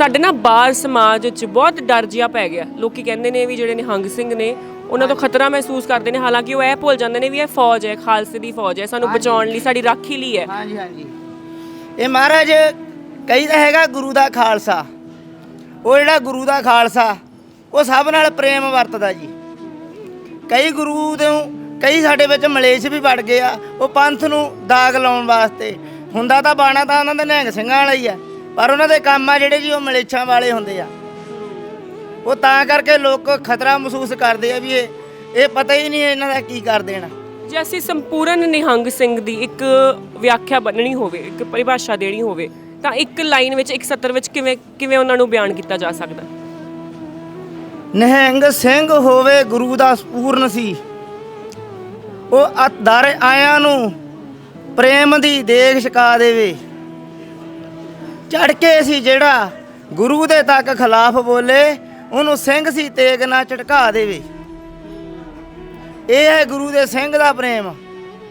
ਸਾਡੇ ਨਾ ਬਾਲ ਸਮਾਜ 'ਚ ਬਹੁਤ ਡਰ ਜਿਹਾ ਪੈ ਗਿਆ। ਲੋਕੀ ਕਹਿੰਦੇ ਨੇ ਵੀ ਜਿਹੜੇ ਨਿਹੰਗ ਸਿੰਘ ਨੇ ਉਹਨਾਂ ਤੋਂ ਖਤਰਾ ਮਹਿਸੂਸ ਕਰਦੇ ਨੇ। ਹਾਲਾਂਕਿ ਉਹ ਇਹ ਭੁੱਲ ਜਾਂਦੇ ਨੇ ਵੀ ਇਹ ਫੌਜ ਹੈ ਖਾਲਸੇ ਦੀ ਫੌਜ ਹੈ ਸਾਨੂੰ ਬਚਾਉਣ ਲਈ ਸਾਡੀ ਰਾਖੀ ਲਈ ਹੈ। ਹਾਂਜੀ ਹਾਂਜੀ। ਇਹ ਮਹਾਰਾਜ ਤਾਂ ਹੈਗਾ ਗੁਰੂ ਦਾ ਖਾਲਸਾ। ਉਹ ਜਿਹੜਾ ਗੁਰੂ ਦਾ ਖਾਲਸਾ ਉਹ ਸਭ ਨਾਲ ਪ੍ਰੇਮ ਵਰਤਦਾ ਜੀ। ਕਈ ਗੁਰੂ ਦੇ ਕਈ ਸਾਡੇ ਵਿੱਚ ਮਲੇਸ਼ ਵੀ ਵੜ ਗਏ ਆ ਉਹ ਪੰਥ ਨੂੰ ਦਾਗ ਲਾਉਣ ਵਾਸਤੇ। ਹੁੰਦਾ ਤਾਂ ਬਾਣਾ ਤਾਂ ਉਹਨਾਂ ਦੇ ਨਿਹੰਗ ਸਿੰਘਾਂ ਵਾਲਾ ਹੀ ਆ ਪਰ ਉਹਨਾਂ ਦੇ ਕੰਮ ਆ ਜਿਹੜੇ ਜੀ ਉਹ ਮਲੇਛਾਂ ਵਾਲੇ ਹੁੰਦੇ ਆ। ਉਹ ਤਾਂ ਕਰਕੇ ਲੋਕ ਖਤਰਾ ਮਹਿਸੂਸ ਕਰਦੇ ਆ ਵੀ ਇਹ ਇਹ ਪਤਾ ਹੀ ਨਹੀਂ ਇਹਨਾਂ ਦਾ ਕੀ ਕਰ ਦੇਣਾ। ਜੇ ਅਸੀਂ ਸੰਪੂਰਨ ਨਿਹੰਗ ਸਿੰਘ ਦੀ ਇੱਕ ਵਿਆਖਿਆ ਬਣਨੀ ਹੋਵੇ ਇੱਕ ਪਰਿਭਾਸ਼ਾ ਦੇਣੀ ਹੋਵੇ ਤਾਂ ਇੱਕ ਲਾਈਨ ਵਿੱਚ ਇੱਕ ਸੱਤਰ ਵਿੱਚ ਕਿਵੇਂ ਕਿਵੇਂ ਉਹਨਾਂ ਨੂੰ ਬਿਆਨ ਕੀਤਾ ਜਾ ਸਕਦਾ? ਨਿਹੰਗ ਸਿੰਘ ਹੋਵੇ ਗੁਰੂ ਦਾ ਪੂਰਨ ਸੀ। ਉਹ ਦਰ ਆਇਆਂ ਨੂੰ ਪ੍ਰੇਮ ਦੀ ਦੇਖ ਛਕਾ ਦੇਵੇ। ਚੜ ਕੇ ਸੀ ਜਿਹੜਾ ਗੁਰੂ ਦੇ ਤੱਕ ਖਿਲਾਫ ਬੋਲੇ, ਉਹਨੂੰ ਸਿੰਘ ਸੀ ਤੇਗ ਨਾ ਝਟਕਾ ਦੇਵੇ। ਇਹ ਹੈ ਗੁਰੂ ਦੇ ਸਿੰਘ ਦਾ ਪ੍ਰੇਮ।